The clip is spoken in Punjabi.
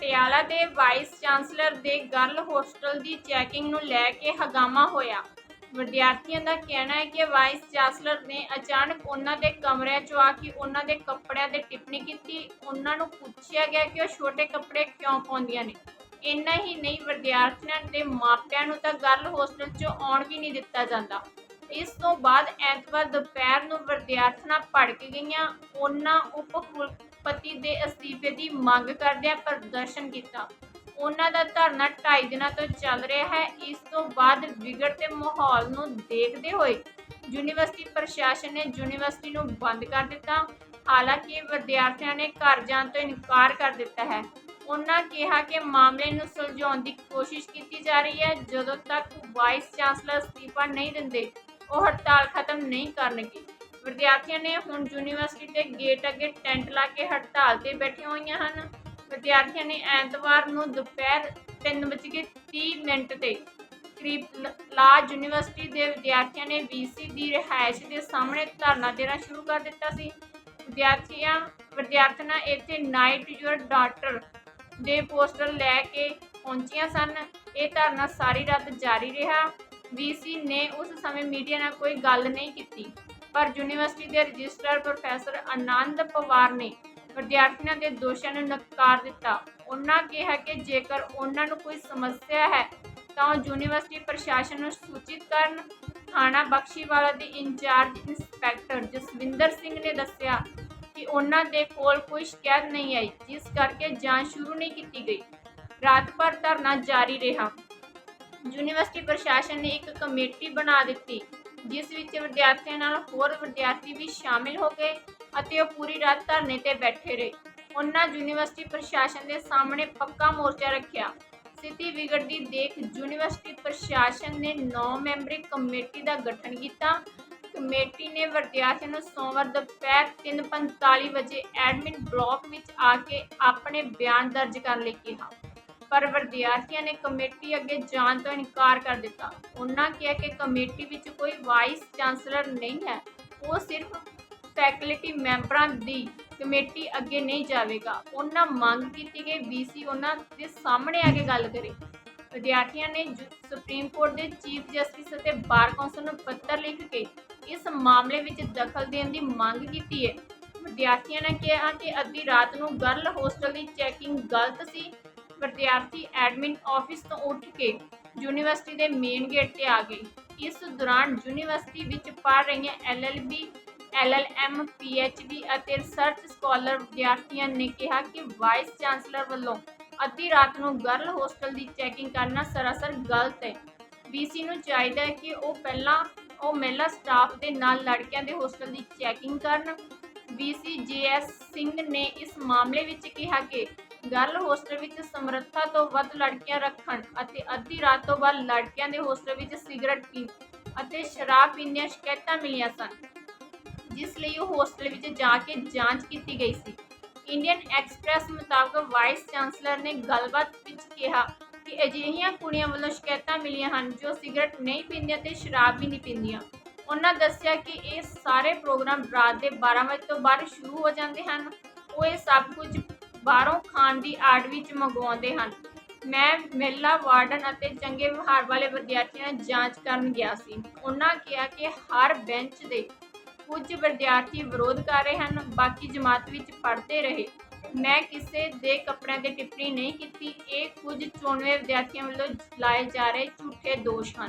ਪਟਿਆਲਾ ਦੇ ਵਾਈਸ ਚਾਂਸਲਰ ਦੇ ਗਰਲ ਹੋਸਟਲ ਦੀ ਚੈਕਿੰਗ ਨੂੰ ਲੈ ਕੇ ਹਗਾਮਾ ਹੋਇਆ। ਵਿਦਿਆਰਥੀਆਂ ਦਾ ਕਹਿਣਾ ਹੈ ਕਿ ਵਾਈਸ ਚਾਂਸਲਰ ਨੇ ਅਚਾਨਕ ਉਹਨਾਂ ਦੇ ਕਮਰਿਆਂ 'ਚ ਆ ਕੇ ਉਹਨਾਂ ਦੇ ਕੱਪੜਿਆਂ ਤੇ ਟਿੱਪਣੀ ਕੀਤੀ। ਉਹਨਾਂ ਨੂੰ ਪੁੱਛਿਆ ਗਿਆ ਕਿ ਉਹ ਛੋਟੇ ਕੱਪੜੇ ਕਿਉਂ ਪਾਉਂਦੀਆਂ ਨੇ। ਇੰਨਾ ਹੀ ਨਹੀਂ, ਵਿਦਿਆਰਥੀਆਂ ਦੇ ਮਾਪਿਆਂ ਨੂੰ ਤਾਂ ਗਰਲ ਹੋਸਟਲ 'ਚ ਆਉਣ ਵੀ ਨਹੀਂ ਦਿੱਤਾ ਜਾਂਦਾ। ਇਸ ਤੋਂ ਬਾਅਦ ਐਤਵਾਰ ਦੁਪਹਿਰ ਨੂੰ ਵਿਦਿਆਰਥਣਾਂ ਭੜਕ ਗਈਆਂ। ਉਹਨਾਂ ਉਪ ਪਤੀ ਦੇ ਅਸਤੀਫੇ ਦੀ ਮੰਗ ਕਰਦਿਆਂ ਪ੍ਰਦਰਸ਼ਨ ਕੀਤਾ। ਉਹਨਾਂ ਦਾ ਧਰਨਾ 2.5 ਦਿਨਾਂ ਤੋਂ ਚੱਲ ਰਿਹਾ ਹੈ। ਇਸ ਤੋਂ ਬਾਅਦ ਵਿਗੜਦੇ ਮਾਹੌਲ ਨੂੰ ਦੇਖਦੇ ਹੋਏ ਯੂਨੀਵਰਸਿਟੀ ਪ੍ਰਸ਼ਾਸਨ ਨੇ ਯੂਨੀਵਰਸਿਟੀ ਨੂੰ ਬੰਦ ਕਰ ਦਿੱਤਾ। ਹਾਲਾਂਕਿ ਵਿਦਿਆਰਥੀਆਂ ਨੇ ਘਰ ਜਾਣ ਤੋਂ ਇਨਕਾਰ ਕਰ ਦਿੱਤਾ ਹੈ। ਉਹਨਾਂ ਕਿਹਾ ਕਿ ਮਾਮਲੇ ਨੂੰ ਸੁਲਝਾਉਣ ਦੀ ਕੋਸ਼ਿਸ਼ ਕੀਤੀ ਜਾ ਰਹੀ ਹੈ। ਜਦੋਂ ਤੱਕ ਵਾਈਸ ਚਾਂਸਲਰ ਅਸਤੀਫਾ ਨਹੀਂ ਦਿੰਦੇ, ਉਹ ਹੜਤਾਲ ਖਤਮ ਨਹੀਂ ਕਰਨਗੇ। ਵਿਦਿਆਰਥੀਆਂ ਨੇ ਹੁਣ ਯੂਨੀਵਰਸਿਟੀ ਦੇ ਗੇਟ ਅੱਗੇ ਟੈਂਟ ਲਾ ਕੇ ਹੜਤਾਲ ਤੇ ਬੈਠੀਆਂ ਹੋਈਆਂ ਹਨ। ਵਿਦਿਆਰਥੀਆਂ ਨੇ ਐਤਵਾਰ ਨੂੰ ਦੁਪਹਿਰ 3:30 ਮਿੰਟ ਤੇ ਕਰੀਬ ਲਾ ਯੂਨੀਵਰਸਿਟੀ ਦੇ ਵਿਦਿਆਰਥੀਆਂ ਨੇ ਵੀਸੀ ਦੀ ਰਿਹਾਇਸ਼ ਦੇ ਸਾਹਮਣੇ ਧਰਨਾ ਦੇਣਾ ਸ਼ੁਰੂ ਕਰ ਦਿੱਤਾ ਸੀ। ਵਿਦਿਆਰਥੀਆਂ, ਵਿਦਿਆਰਥਣਾਂ ਇੱਥੇ ਨਾਈਟ ਯੂਰ ਡਾਟਰ ਦੇ ਪੋਸਟਰ ਲੈ ਕੇ ਪਹੁੰਚੀਆਂ ਸਨ। ਇਹ ਧਰਨਾ ਸਾਰੀ ਰਾਤ ਜਾਰੀ ਰਿਹਾ। ਵੀਸੀ ਨੇ ਉਸ ਸਮੇਂ ਮੀਡੀਆ ਨਾਲ ਕੋਈ ਗੱਲ ਨਹੀਂ ਕੀਤੀ। ਪਰ ਯੂਨੀਵਰਸਿਟੀ ਦੇ ਰਜਿਸਟਰ ਪ੍ਰੋਫੈਸਰ ਆਨੰਦ ਪਵਾਰ ਨੇ ਵਿਦਿਆਰਥੀਆਂ ਦੇ ਦੋਸ਼ਾਂ ਨੂੰ ਨਕਾਰ ਦਿੱਤਾ। ਉਹਨਾਂ ਕਿਹਾ ਕਿ ਜੇਕਰ ਉਹਨਾਂ ਨੂੰ ਕੋਈ ਸਮੱਸਿਆ ਹੈ, ਤਾਂ ਯੂਨੀਵਰਸਿਟੀ ਪ੍ਰਸ਼ਾਸਨ ਨੂੰ ਸੂਚਿਤ ਕਰਨ। ਥਾਣਾ ਬਖਸ਼ੀਵਾਲਾ ਦੇ ਇੰਚਾਰਜ ਇੰਸਪੈਕਟਰ ਜਸਵਿੰਦਰ ਸਿੰਘ ਨੇ ਦੱਸਿਆ ਕਿ ਉਹਨਾਂ ਦੇ ਕੋਲ ਕੋਈ ਸ਼ਿਕਾਇਤ ਨਹੀਂ ਆਈ, ਜਿਸ ਕਰਕੇ ਜਾਂਚ ਸ਼ੁਰੂ ਨਹੀਂ ਕੀਤੀ ਗਈ। ਰਾਤ ਭਰ ਧਰਨਾ ਜਾਰੀ ਰਿਹਾ। ਯੂਨੀਵਰਸਿਟੀ ਪ੍ਰਸ਼ਾਸਨ ਨੇ ਇੱਕ ਕਮੇਟੀ ਬਣਾ ਦਿੱਤੀ। ਜਿਸ ਵਿੱਚ ਵਿਦਿਆਰਥੀਆਂ ਨਾਲ ਹੋਰ ਵਿਦਿਆਰਥੀ ਵੀ ਸ਼ਾਮਿਲ ਹੋ ਗਏ ਅਤੇ ਉਹ ਪੂਰੀ ਰਾਤ ਧਰਨੇ ਤੇ ਬੈਠੇ ਰਹੇ। ਉਹਨਾਂ ਯੂਨੀਵਰਸਿਟੀ ਪ੍ਰਸ਼ਾਸਨ ਦੇ ਸਾਹਮਣੇ ਪੱਕਾ ਮੋਰਚਾ ਰੱਖਿਆ। ਸਥਿਤੀ ਵਿਗੜਦੀ ਦੇਖ ਯੂਨੀਵਰਸਿਟੀ ਪ੍ਰਸ਼ਾਸਨ ਨੇ 9 ਮੈਂਬਰੀ ਕਮੇਟੀ ਦਾ ਗਠਨ ਕੀਤਾ। ਕਮੇਟੀ ਨੇ ਵਿਦਿਆਰਥੀਆਂ ਨੂੰ ਸੋਮਵਾਰ ਦੁਪਹਿਰ 3:45 ਵਜੇ ਐਡਮਿਨ ਬਲਾਕ ਵਿੱਚ ਆ ਕੇ ਆਪਣੇ ਬਿਆਨ ਦਰਜ ਕਰਨ ਲਈ ਕਿਹਾ। ਪਰ ਵਿਦਿਆਰਥੀਆਂ ਨੇ ਕਮੇਟੀ ਅੱਗੇ ਜਾਣ ਤੋਂ ਇਨਕਾਰ ਕਰ ਦਿੱਤਾ। ਉਹਨਾਂ ਕਿਹਾ ਕਿ ਕਮੇਟੀ ਵਿੱਚ ਕੋਈ ਵਾਈਸ ਚਾਂਸਲਰ ਨਹੀਂ ਹੈ। ਉਹ ਸਿਰਫ ਫੈਕਲਟੀ ਮੈਂਬਰਾਂ ਦੀ ਕਮੇਟੀ ਅੱਗੇ ਨਹੀਂ ਜਾਵੇਗਾ। ਉਹਨਾਂ ਮੰਗ ਕੀਤੀ ਕਿ ਵੀਸੀ ਉਹਨਾਂ ਦੇ ਸਾਹਮਣੇ ਆ ਕੇ ਗੱਲ ਕਰੇ। ਵਿਦਿਆਰਥੀਆਂ ਨੇ ਸੁਪਰੀਮ ਕੋਰਟ ਦੇ ਚੀਫ ਜਸਟਿਸ ਅਤੇ ਬਾਰ ਕੌਂਸਲ ਨੂੰ ਪੱਤਰ ਲਿਖ ਕੇ ਇਸ ਮਾਮਲੇ ਵਿੱਚ ਦਖਲ ਦੇਣ ਦੀ ਮੰਗ ਕੀਤੀ ਹੈ। ਵਿਦਿਆਰਥੀਆਂ ਨੇ ਕਿਹਾ ਕਿ ਅੱਧੀ ਰਾਤ ਨੂੰ ਗਰਲ ਹੋਸਟਲ ਦੀ ਚੈਕਿੰਗ ਗਲਤ ਸੀ। ਵਿਦਿਆਰਥੀ ਐਡਮਿਨ ਆਫਿਸ ਤੋਂ ਉੱਠ ਕੇ ਯੂਨੀਵਰਸਿਟੀ ਦੇ ਮੇਨ ਗੇਟ ਤੇ ਆ ਗਏ। ਇਸ ਦੌਰਾਨ ਯੂਨੀਵਰਸਿਟੀ ਵਿੱਚ ਪੜ੍ਹ ਰਹੀਆਂ ਐਲਐਲਬੀ, ਐਲਐਲਐਮ, ਪੀਐਚਡੀ ਅਤੇ ਰਿਸਰਚ ਸਕਾਲਰ ਵਿਦਿਆਰਥੀਆਂ ਨੇ ਕਿਹਾ ਕਿ ਵਾਈਸ ਚਾਂਸਲਰ ਵੱਲੋਂ ਅੱਧੀ ਰਾਤ ਨੂੰ ਗਰਲ ਹੋਸਟਲ ਦੀ ਚੈਕਿੰਗ ਕਰਨਾ ਸਰਾਸਰ ਗਲਤ ਹੈ। ਵੀਸੀ ਨੂੰ ਚਾਹੀਦਾ ਹੈ ਕਿ ਉਹ ਪਹਿਲਾਂ ਉਹ ਮਹਿਲਾ ਸਟਾਫ ਦੇ ਨਾਲ ਲੜਕਿਆਂ ਦੇ ਹੋਸਟਲ ਦੀ ਚੈਕਿੰਗ ਕਰਨ। ਵੀਸੀ ਜੇਐਸ ਸਿੰਘ ਨੇ ਇਸ ਮਾਮਲੇ ਵਿੱਚ ਕਿਹਾ ਕਿ ਗਰਲ ਹੋਸਟਲ ਵਿੱਚ ਸਮਰੱਥਾ ਤੋਂ ਵੱਧ ਲੜਕੀਆਂ ਰੱਖਣ ਅਤੇ ਅੱਧੀ ਰਾਤ ਤੋਂ ਬਾਅਦ ਲੜਕਿਆਂ ਦੇ ਹੋਸਟਲ ਵਿੱਚ ਸਿਗਰਟ ਪੀਣ ਅਤੇ ਸ਼ਰਾਬ ਪੀਣ ਦੀਆਂ ਸ਼ਿਕਾਇਤਾਂ ਮਿਲੀਆਂ ਸਨ, ਜਿਸ ਲਈ ਉਹ ਹੋਸਟਲ ਵਿੱਚ ਜਾ ਕੇ ਜਾਂਚ ਕੀਤੀ ਗਈ ਸੀ। ਇੰਡੀਅਨ ਐਕਸਪ੍ਰੈਸ ਮੁਤਾਬਕ ਵਾਈਸ ਚਾਂਸਲਰ ਨੇ ਗੱਲਬਾਤ ਵਿੱਚ ਕਿਹਾ ਕਿ ਅਜਿਹੀਆਂ ਕੁੜੀਆਂ ਵੱਲੋਂ ਸ਼ਿਕਾਇਤਾਂ ਮਿਲੀਆਂ ਹਨ ਜੋ ਸਿਗਰਟ ਨਹੀਂ ਪੀਂਦੀਆਂ ਤੇ ਸ਼ਰਾਬ ਵੀ ਨਹੀਂ ਪੀਂਦੀਆਂ। ਉਹਨਾਂ ਦੱਸਿਆ ਕਿ ਇਹ ਸਾਰੇ ਪ੍ਰੋਗਰਾਮ ਰਾਤ ਦੇ 12 ਵਜੇ ਤੋਂ ਬਾਅਦ ਸ਼ੁਰੂ ਹੋ ਜਾਂਦੇ ਹਨ। ਉਹ ਇਹ ਸਭ ਕੁਝ ਬਾਹਰੋਂ ਖਾਣ ਦੀ ਆੜ ਵਿੱਚ ਮੰਗਵਾਉਂਦੇ ਹਨ। ਮੈਂ ਮਹਿਲਾ ਵਾਰਡਨ ਅਤੇ ਚੰਗੇ ਵਿਵਹਾਰ ਵਾਲੇ ਵਿਦਿਆਰਥੀਆਂ ਨਾਲ ਜਾਂਚ ਕਰਨ ਗਿਆ ਸੀ। ਉਹਨਾਂ ਕਿਹਾ ਕਿ ਹਰ ਬੈਂਚ ਦੇ ਕੁਝ ਵਿਦਿਆਰਥੀ ਵਿਰੋਧ ਕਰ ਰਹੇ ਹਨ, ਬਾਕੀ ਜਮਾਤ ਵਿੱਚ ਪੜ੍ਹਦੇ ਰਹੇ। ਮੈਂ ਕਿਸੇ ਦੇ ਕੱਪੜਿਆਂ ਤੇ ਟਿੱਪਣੀ ਨਹੀਂ ਕੀਤੀ। ਇਹ ਕੁਝ ਚੋਣਵੇਂ ਵਿਦਿਆਰਥੀਆਂ ਵੱਲੋਂ ਲਾਏ ਜਾ ਰਹੇ ਝੂਠੇ ਦੋਸ਼ ਹਨ।